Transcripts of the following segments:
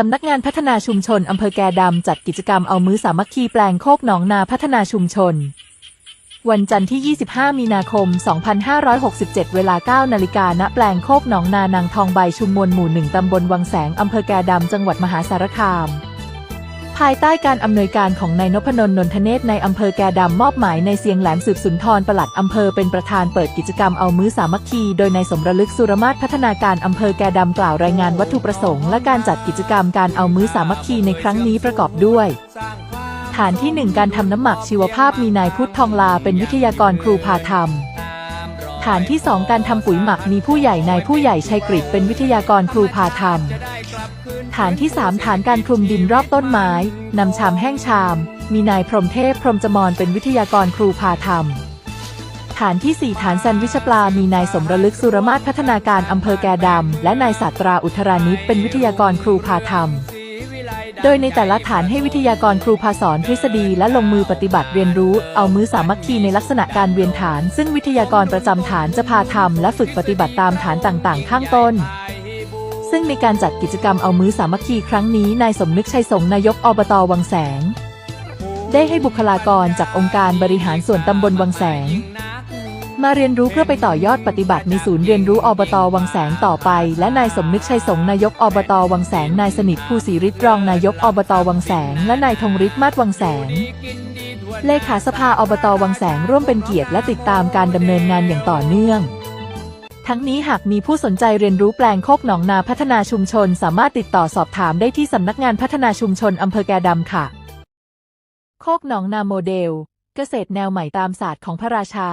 สำนักงานพัฒนาชุมชนอำเภอแกดำจัดกิจกรรมเอามือสามัคคีแปลงโคกหนองนาพัฒนาชุมชน วันจันทร์ที่ 25 มีนาคม 2567 เวลา 9 นาฬิกาณแปลงโคกหนองนานางทองใบชุมมวลหมู่ 1 ตำบลวังแสงอำเภอแกดำจังหวัดมหาสารคาม ภายใต้การอำนวยการของนายนพนนท์นนทเนศในอำเภอแกดำมอบหมายในเสียงแหลมสืบสุนทรปลัดอำเภอเป็นประธานเปิดกิจกรรมเอามือสามัคคี โดยนายสมรลึกสุรมาศพัฒนาการอำเภอแกดำกล่าวรายงานวัตถุประสงค์ และการจัดกิจกรรมการเอามือสามัคคีในครั้งนี้ประกอบด้วยฐานที่ 1 การทำน้ำหมักชีวภาพมีนายพุทธทองลาเป็นวิทยากรครูพาทำ ฐานที่ 2 การทำปุ๋ยหมักมีผู้ใหญ่นายผู้ใหญ่ชัยกริตเป็นวิทยากรครูพาทำฐานที่ 3 ฐานการคลุมดินรอบต้นไม้นำชามแห้งชาม มีนายพรหมเทพพรหมจมรเป็นวิทยากรครูพาทำฐานที่ 4 ฐานแซนวิชปลา มีนายสมรลึกสุรมาศพัฒนาการอำเภอแกดำและนายศาตราอุทรานิตเป็นวิทยากรครูพาทำ โดยในแต่ละฐานให้วิทยากรครูพาสอนทฤษฎีและลงมือปฏิบัติเรียนรู้ เอามือสามัคคีในลักษณะการเวียนฐาน ซึ่งวิทยากรประจำฐานจะพาทำและฝึกปฏิบัติตามฐานต่างๆ ข้างต้นซึ่งในการจัดกิจกรรมเอามือสามัคคีครั้งนี้นายสมนึกชัยสงนายกอบตวังแสง ได้ให้บุคลากรจากองค์การบริหารส่วนตำบลวังแสง มาเรียนรู้เพื่อไปต่อยอดปฏิบัติในศูนย์เรียนรู้อบตวังแสงต่อไป และนายสมนึกชัยสงนายกอบตวังแสงนายสนิทภูศรีฤทธิ์รองนายกอบตวังแสง และนายธงฤทธิ์มาศวังแสง เลขาสภาอบตวังแสงร่วมเป็นเกียรติและติดตามการดำเนินงานอย่างต่อเนื่องทั้งนี้หากมีผู้สนใจเรียนรู้แปลงโคกหนองนาพัฒนาชุมชน สามารถติดต่อสอบถามได้ที่สำนักงานพัฒนาชุมชนอำเภอแกดำค่ะ โคกหนองนาโมเดล เกษตรแนวใหม่ตามศาสตร์ของพระราชา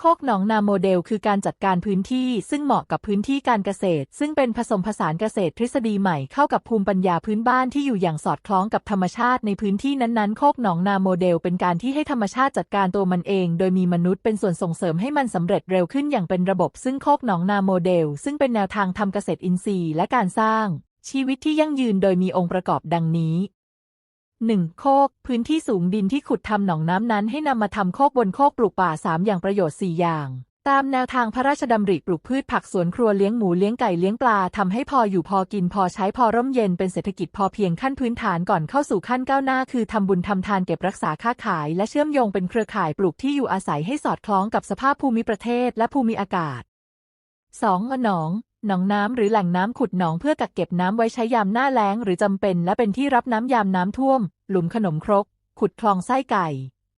โคกหนองนาโมเดลคือการจัดการพื้นที่ซึ่งเหมาะกับพื้นที่การเกษตร ซึ่งเป็นผสมผสานเกษตรทฤษฎีใหม่เข้ากับภูมิปัญญาพื้นบ้านที่อยู่อย่างสอดคล้องกับธรรมชาติในพื้นที่นั้นๆ โคกหนองนาโมเดลเป็นการที่ให้ธรรมชาติจัดการตัวมันเอง โดยมีมนุษย์เป็นส่วนส่งเสริมให้มันสำเร็จเร็วขึ้นอย่างเป็นระบบซึ่งโคกหนองนาโมเดล ซึ่งเป็นแนวทางทำเกษตรอินทรีย์และการสร้าง ชีวิตที่ยั่งยืนโดยมีองค์ประกอบดังนี้ 1. โคก พื้นที่สูงดินที่ขุดทำหนองน้ำนั้นให้นำมาทำโคกบนโคกปลูกป่า 3 อย่างประโยชน์ 4 อย่าง ตามแนวทางพระราชดำริปลูกพืชผักสวนครัวเลี้ยงหมูเลี้ยงไก่เลี้ยงปลาทำให้พออยู่พอกินพอใช้พอร่มเย็นเป็นเศรษฐกิจพอเพียงขั้นพื้นฐานก่อนเข้าสู่ขั้นก้าวหน้า คือทำบุญทำทานเก็บรักษาค้าขาย และเชื่อมโยงเป็นเครือข่ายปลูกที่อยู่อาศัยให้สอดคล้องกับสภาพภูมิประเทศ และภูมิอากาศ 2. หนอง หนองน้ำหรือแหล่งน้ำขุดหนองเพื่อกักเก็บน้ำไว้ใช้ยามหน้าแล้งหรือจำเป็น และเป็นที่รับน้ำยามน้ำท่วม หลุมขนมครก ขุดคลองไส้ไก่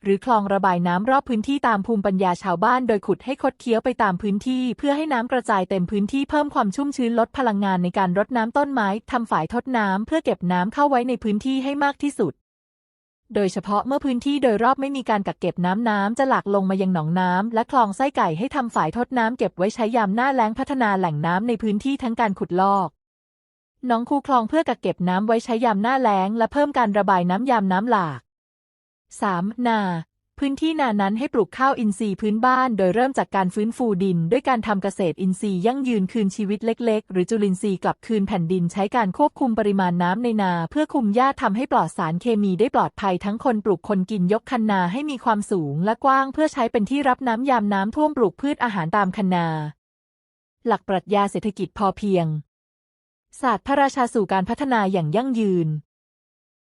หรือคลองระบายน้ำรอบพื้นที่ตามภูมิปัญญาชาวบ้าน โดยขุดให้คดเคี้ยวไปตามพื้นที่ เพื่อให้น้ำกระจายเต็มพื้นที่เพิ่มความชุ่มชื้นลดพลังงานในการรดน้ำต้นไม้ทำฝายทดน้ำเพื่อเก็บน้ำเข้าไว้ในพื้นที่ให้มากที่สุด โดยเฉพาะเมื่อพื้นที่โดยรอบไม่มีการกักเก็บน้ำน้ำจะหลากลงมายังหนองน้ำและคลองไส้ไก่ให้ทำฝายทดน้ำเก็บไว้ใช้ยามหน้าแล้งพัฒนาแหล่งน้ำในพื้นที่ทั้งการขุดลอกหนองคูคลองเพื่อกักเก็บน้ำไว้ใช้ยามหน้าแล้ง และเพิ่มการระบายน้ำยามน้ำหลาก 3. นา พื้นที่นานั้นให้ปลูกข้าวอินทรีย์พื้นบ้าน โดยเริ่มจากการฟื้นฟูดิน ด้วยการทำเกษตรอินทรีย์ยั่งยืนคืนชีวิตเล็ก ๆ หรือจุลินทรีย์กลับคืนแผ่นดินใช้การควบคุมปริมาณน้ำในนา เพื่อคุมหญ้าทำให้ปลอดสารเคมีได้ปลอดภัยทั้งคนปลูกคนกินยกคันนาให้มีความสูงและกว้าง เพื่อใช้เป็นที่รับน้ำยามน้ำท่วมปลูกพืชอาหารตามคันนา หลักปรัชญาเศรษฐกิจพอเพียงศาสตร์พระราชาสู่การพัฒนาอย่างยั่งยืน